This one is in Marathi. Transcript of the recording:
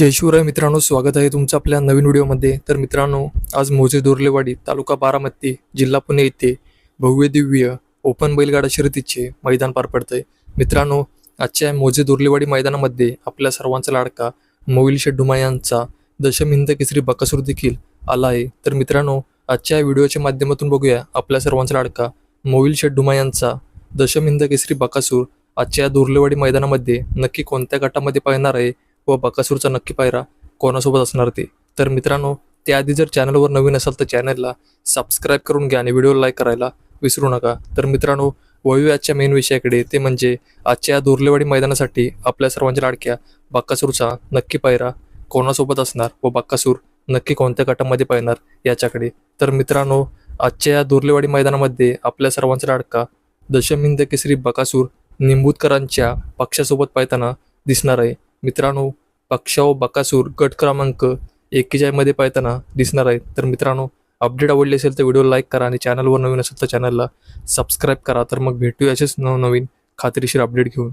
जय शिवराय मित्रांनो स्वागत आहे तुमचं आपल्या नवीन व्हिडिओमध्ये. तर मित्रांनो आज मोजे दोरलेवाडी तालुका बारामती जिल्हा पुणे येथे भव्य दिव्य ओपन बैलगाडा शर्यतीचे मैदान पार पडतंय. मित्रांनो आजच्या मोजे दोरलेवाडी मैदानामध्ये आपल्या सर्वांचा लाडका मोविल शेड्डुमा यांचा दशमहिंद केसरी बकासूर देखील आला आहे. तर मित्रांनो आजच्या व्हिडिओच्या माध्यमातून बघूया आपल्या सर्वांचा लाडका मोविल शेड्डुमा यांचा दशमहिंद केसरी बकासूर आजच्या दोरलेवाडी मैदानामध्ये नक्की कोणत्या गटामध्ये पाहणार आहे व बकासूरचा नक्की पायरा कोणासोबत असणार ते? तर मित्रांनो त्याआधी जर चॅनलवर नवीन असाल तर चॅनलला सबस्क्राईब करून घ्या आणि व्हिडिओ लाईक करायला विसरू नका. तर मित्रांनो वळूया आजच्या मेन विषयाकडे. ते म्हणजे आजच्या या दोर्लेवाडी मैदानासाठी आपल्या सर्वांच्या लाडक्या बक्कासूरचा नक्की पायरा कोणासोबत असणार व बक्कासूर नक्की कोणत्या गटामध्ये पाहणार याच्याकडे. तर मित्रांनो आजच्या या दोर्लेवाडी मैदानामध्ये आपल्या सर्वांचा लाडका दशमिंद केसरी बकासूर निंबूतकरांच्या पक्षासोबत पाहताना दिसणार आहे. मित्रांनो पक्ष व बकासूर गट क्रमांक एकेचाळीसमध्ये पाहताना दिसणार आहेत. तर मित्रांनो अपडेट आवडली असेल तर व्हिडिओ लाईक करा आणि चॅनलवर नवीन असेल तर चॅनलला सबस्क्राईब करा. तर मग भेटूया असेच नवनवीन खात्रीशीर अपडेट घेऊन.